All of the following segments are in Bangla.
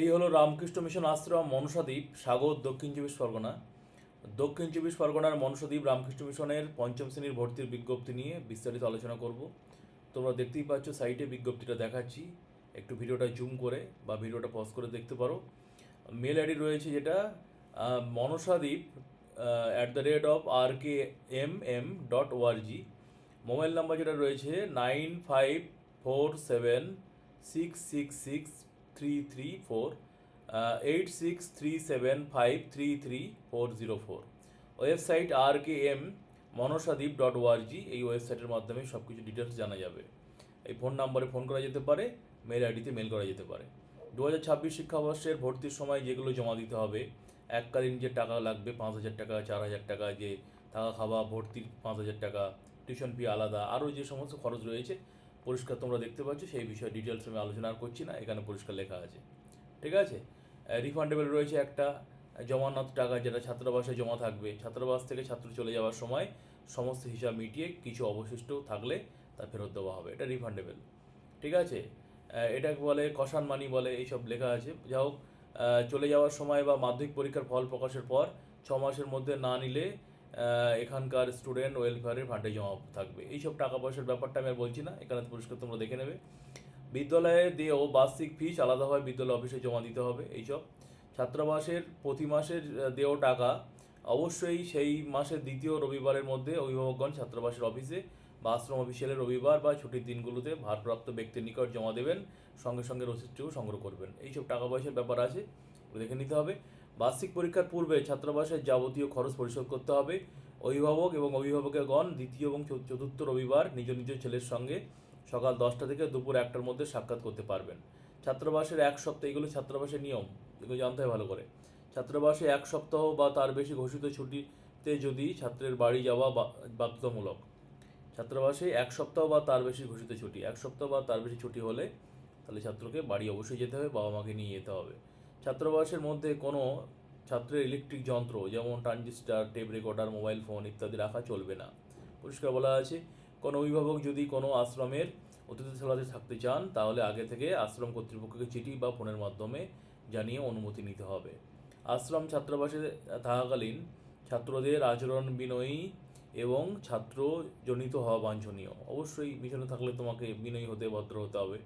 এই হলো রামকৃষ্ণ মিশন আশ্রম মনসাদ্বীপ সাগর, দক্ষিণ চব্বিশ পরগনা। দক্ষিণ চব্বিশ পরগনার মনসাদ্বীপ রামকৃষ্ণ মিশনের পঞ্চম শ্রেণির ভর্তির বিজ্ঞপ্তি নিয়ে বিস্তারিত আলোচনা করব। তোমরা দেখতেই পাচ্ছ, সাইটে বিজ্ঞপ্তিটা দেখাচ্ছি। একটু ভিডিওটা জুম করে বা ভিডিওটা পজ করে দেখতে পারো। মেল আইডি রয়েছে যেটা Manasadwip at the rate of R K M M dot org mobile number যেটা রয়েছে nine five four seven six six six three three four eight six three seven five three three four zero four website R K M Manasadwip dot org এই ওয়েবসাইটের মাধ্যমে সব কিছু ডিটেলস জানা যাবে। এই ফোন নাম্বারে ফোন করা যেতে পারে মেল আইডিতে মেল করা যেতে পারে। দু হাজার ছাব্বিশ শিক্ষাবর্ষের ভর্তির সময় যেগুলো জমা দিতে হবে, এককালীন যে টাকা লাগবে, পাঁচ হাজার টাকা, চার হাজার টাকা, যে থাকা খাওয়া, ভর্তির পাঁচ হাজার টাকা টিউশন ফি আলাদা, আরও যে সমস্ত খরচ রয়েছে পরিষ্কার তোমরা দেখতে পাচ্ছ, সেই বিষয়ে ডিটেলস আমি আলোচনা করছি না, এখানে পরিষ্কার লেখা আছে। ঠিক আছে? রিফান্ডেবল রয়েছে একটা, জমানত টাকা যেটা ছাত্রাবাসে জমা থাকবে। ছাত্রাবাস থেকে ছাত্র চলে যাওয়ার সময় সমস্ত হিসাব মিটিয়ে কিছু অবশিষ্ট থাকলে তা ফেরত দেওয়া হবে। এটা রিফান্ডেবল ঠিক আছে? এটাকে বলে কষান মানি বলে এইসব লেখা আছে। যা হোক চলে যাওয়ার সময় বা মাধ্যমিক পরীক্ষার ফল প্রকাশের পর ছ মাসের মধ্যে না নিলে এখানকার স্টুডেন্ট ওয়েলফেয়ারের ফান্ডে জমা থাকবে। এইসব টাকা পয়সার ব্যাপারটা আমি আর বলছি না, এখানে পরিষ্কার তোমরা দেখে নেবে। বিদ্যালয়ে দিয়েও বার্ষিক ফিস আলাদাভাবে বিদ্যালয় অফিসে জমা দিতে হবে এইসব। ছাত্রাবাসের প্রতি মাসের দেয় টাকা অবশ্যই সেই মাসের দ্বিতীয় রবিবারের মধ্যে অভিভাবকগণ ছাত্রাবাসের অফিসে বা আশ্রম অফিসিয়ালের রবিবার বা ছুটির দিনগুলোতে ভারপ্রাপ্ত ব্যক্তির নিকট জমা দেবেন, সঙ্গে সঙ্গে রসিদটিও সংগ্রহ করবেন। এইসব টাকা পয়সার ব্যাপার আছে দেখে নিতে হবে। বার্ষিক পরীক্ষার পূর্বে ছাত্রাবাসের যাবতীয় খরচ পরিশোধ করতে হবে। অভিভাবক এবং অভিভাবকেরগণ দ্বিতীয় এবং চতুর্থ রবিবার নিজ নিজ ছেলের সঙ্গে সকাল দশটা থেকে দুপুর একটার মধ্যে সাক্ষাৎ করতে পারবেন। ছাত্রাবাসের এক সপ্তাহ, এগুলো ছাত্রাবাসের নিয়ম। এগুলো জানতে হয় ভালো করে। ছাত্রাবাসে এক সপ্তাহ বা তার বেশি ঘোষিত ছুটিতে যদি ছাত্রের বাড়ি যাওয়া বাধ্যতামূলক। ছাত্রাবাসে এক সপ্তাহ বা তার বেশি ঘোষিত ছুটি। এক সপ্তাহ বা তার বেশি ছুটি হলে তাহলে ছাত্রকে বাড়ি অবশ্যই যেতে হবে বাবা মাকে নিয়ে যেতে হবে। ছাত্রাবাসের মধ্যে কোনো ছাত্রের ইলেকট্রিক যন্ত্র, যেমন transistor tape recorder mobile phone ইত্যাদি রাখা চলবে না। পরিষ্কার বলা আছে, কোনো অভিভাবক যদি কোনো আশ্রমের অতিথিশালাতে থাকতে চান, তাহলে আগে থেকে আশ্রম কর্তৃপক্ষকে চিঠি বা ফোনের মাধ্যমে জানিয়ে অনুমতি নিতে হবে। আশ্রম ছাত্রাবাসে থাকাকালীন ছাত্রদের আচরণ বিনয়ী এবং ছাত্রজনিত হওয়া বাঞ্ছনীয়। অবশ্যই মিশনে থাকলে তোমাকে বিনয়ী হতে ভদ্র হতে হবে।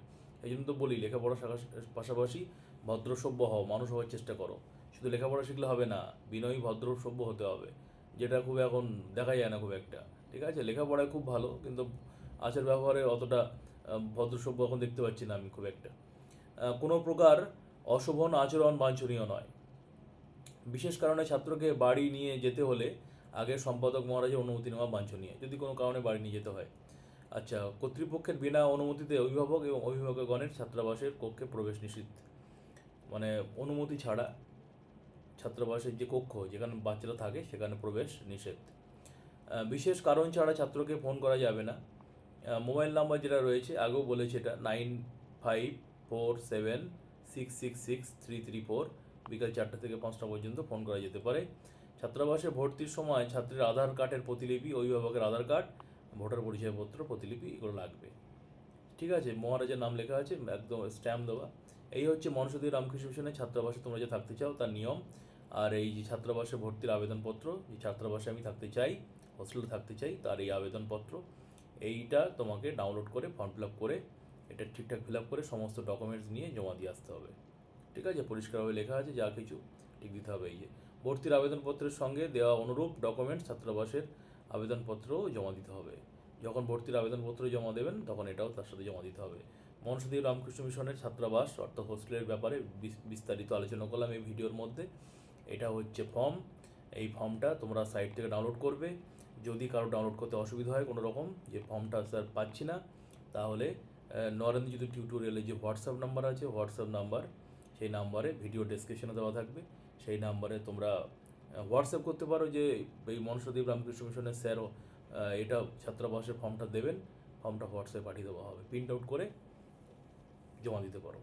এই জন্য তো বলি লেখাপড়া শাখা পাশাপাশি ভদ্র সভ্য হও মানুষ হওয়ার চেষ্টা করো। শুধু লেখাপড়া শিখলে হবে না বিনয়ী ভদ্র সভ্য হতে হবে যেটা খুব এখন দেখা যায় না খুব একটা। ঠিক আছে? লেখাপড়ায় খুব ভালো কিন্তু আচার ব্যবহারে অতটা আহ, ভদ্র সভ্য এখন দেখতে পাচ্ছি না আমি খুব একটা। কোনো প্রকার অশোভন আচরণ বাঞ্ছনীয় নয়। বিশেষ কারণে ছাত্রকে বাড়ি নিয়ে যেতে হলে আগে সম্পাদক মহারাজের অনুমতি নেওয়া বাঞ্ছনীয় যদি কোনো কারণে বাড়ি নিয়ে যেতে হয়। আচ্ছা কর্তৃপক্ষের বিনা অনুমতিতে অভিভাবক এবং অভিভাবকগণের ছাত্রাবাসের কক্ষে প্রবেশ নিষিদ্ধ। মানে অনুমতি ছাড়া ছাত্রাবাসের যে কক্ষ, যেখানে বাচ্চারা থাকে, সেখানে প্রবেশ নিষেধ। বিশেষ কারণ ছাড়া ছাত্রকে ফোন করা যাবে না। মোবাইল নাম্বার যেটা রয়েছে, আগেও বলেছে এটা, nine five four seven six six six three three four. বিকাল চারটে থেকে পাঁচটা পর্যন্ত ফোন করা যেতে পারে। ছাত্রাবাসে ভর্তির সময় ছাত্রের আধার কার্ডের প্রতিলিপি, অভিভাবকের আধার কার্ড ভোটার পরিচয়পত্র, প্রতিলিপি এগুলো লাগবে। ঠিক আছে, মহারাজের নাম লেখা আছে, একদম স্ট্যাম্প দেওয়া। এই হচ্ছে মনসদী রামকৃষ্ণ মিশনের ছাত্রাবাসে তোমরা যে থাকতে চাও তার নিয়ম। আর এই যে ছাত্রাবাসে ভর্তির আবেদনপত্র, যে ছাত্রাবাসে আমি থাকতে চাই, হোস্টেলে থাকতে চাই, তার এই আবেদনপত্র, এইটা তোমাকে ডাউনলোড করে ফর্ম ফিল আপ করে, এটা ঠিকঠাক ফিল আপ করে সমস্ত ডকুমেন্টস নিয়ে জমা দিয়ে আসতে হবে। ঠিক আছে, পরিষ্কারভাবে লেখা আছে, যা কিছু, ঠিক দিতে হবে। এই যে, ভর্তির আবেদনপত্রের সঙ্গে দেওয়া অনুরূপ ডকুমেন্টস ছাত্রাবাসের আবেদনপত্রও জমা দিতে হবে। যখন ভর্তির আবেদনপত্র জমা দেবেন, তখন এটাও তার সাথে জমা দিতে হবে। মনসদী রামকৃষ্ণ মিশনের ছাত্রাবাস অর্থাৎ হোস্টেলের ব্যাপারে বিস্তারিত আলোচনা করলাম এই ভিডিওর মধ্যে। এটা হচ্ছে ফর্ম। এই ফর্মটা তোমরা সাইট থেকে ডাউনলোড করবে। যদি কারও ডাউনলোড করতে অসুবিধা হয় কোনো রকম, যে ফর্মটা স্যার পাচ্ছি না, তাহলে নরেন্দ্র যদি টিউটোরিয়ালে যে হোয়াটসঅ্যাপ নাম্বার আছে, হোয়াটসঅ্যাপ নাম্বার, সেই নাম্বারে ভিডিও ডেসক্রিপশনে দেওয়া থাকবে। সেই নাম্বারে তোমরা হোয়াটসঅ্যাপ করতে পারো যে, এই মনসদ্বীপ রামকৃষ্ণ মিশনের স্যারও এটা ছাত্রাবাসের ফর্মটা দেবেন ফর্মটা হোয়াটসঅ্যাপে পাঠিয়ে দেওয়া হবে। প্রিন্ট আউট করে জমা দিতে পারো।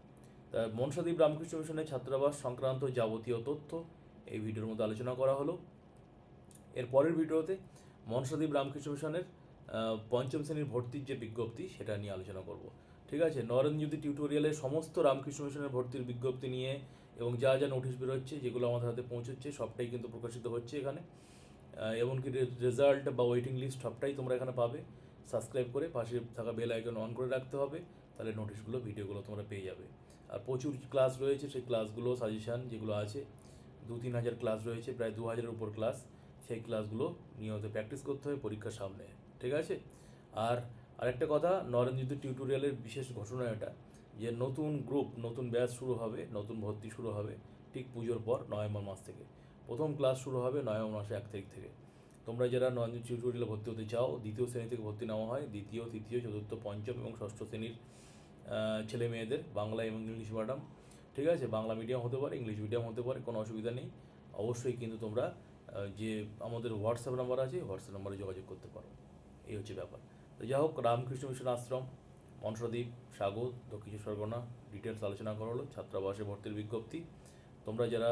তা মনসাদ্বীপ রামকৃষ্ণ মিশনের ছাত্রাবাস সংক্রান্ত যাবতীয় তথ্য এই ভিডিওর মধ্যে আলোচনা করা হলো। এর পরের ভিডিওতে মনসাদ্বীপ রামকৃষ্ণ মিশনের পঞ্চম শ্রেণির ভর্তির যে বিজ্ঞপ্তি, সেটা নিয়ে আলোচনা করব। ঠিক আছে? নরেন্দ্রজ্যোতি টিউটোরিয়ালের সমস্ত রামকৃষ্ণ মিশনের ভর্তির বিজ্ঞপ্তি নিয়ে এবং যা যা নোটিশ বেরোচ্ছে, যেগুলো আমাদের হাতে পৌঁছচ্ছে, সবটাই কিন্তু প্রকাশিত হচ্ছে এখানে। এমনকি রেজাল্ট বা ওয়েটিং লিস্ট সবটাই তোমরা এখানে পাবে। সাবস্ক্রাইব করে পাশে থাকা বেল আইকন অন করে রাখতে হবে, তাহলে নোটিশগুলো ভিডিওগুলো তোমরা পেয়ে যাবে। আর প্রচুর ক্লাস রয়েছে, সেই ক্লাসগুলো সাজেশান যেগুলো আছে, দু তিন হাজার ক্লাস রয়েছে, প্রায় দু হাজারের উপর ক্লাস সেই ক্লাসগুলো নিয়মিত প্র্যাকটিস করতে হবে পরীক্ষার সামনে, ঠিক আছে? আর আরেকটা কথা নরেন্দ্র টিউটোরিয়ালের বিশেষ ঘটনা এটা যে নতুন গ্রুপ নতুন ব্যাচ শুরু হবে, নতুন ভর্তি শুরু হবে ঠিক পুজোর পর নভেম্বর মাস থেকে। প্রথম ক্লাস শুরু হবে নভেম্বর মাসে এক তারিখ থেকে। তোমরা যারা নরেন্দ্র টিউটোরিয়ালে ভর্তি হতে চাও, দ্বিতীয় শ্রেণি থেকে ভর্তি নেওয়া হয়, দ্বিতীয়, তৃতীয়, চতুর্থ, পঞ্চম এবং ষষ্ঠ শ্রেণির ছেলে মেয়েদের বাংলা এবং ইংলিশ ম্যাডাম ঠিক আছে? বাংলা মিডিয়াম হতে পারে, ইংলিশ মিডিয়াম হতে পারে, কোনো অসুবিধা নেই। অবশ্যই কিন্তু তোমরা যে আমাদের হোয়াটসঅ্যাপ নাম্বার আছে হোয়াটসঅ্যাপ নাম্বারে যোগাযোগ করতে পারো। এই হচ্ছে ব্যাপার। তো যাই হোক, রামকৃষ্ণ মিশন আশ্রম মনসাদ্বীপ সাগর, দক্ষিণ সরগনা ডিটেলস আলোচনা করা হলো, ছাত্রাবাসে ভর্তির বিজ্ঞপ্তি। তোমরা যারা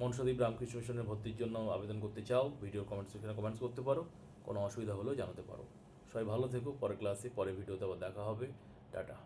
মনসদ্বীপ রামকৃষ্ণ মিশনের ভর্তির জন্য আবেদন করতে চাও ভিডিও কমেন্ট সেকশনে কমেন্টস করতে পারো, কোনো অসুবিধা হলেও জানাতে পারো। সবাই ভালো থেকো, পরের ক্লাসে পরে ভিডিওতে আবার দেখা হবে। টাটা।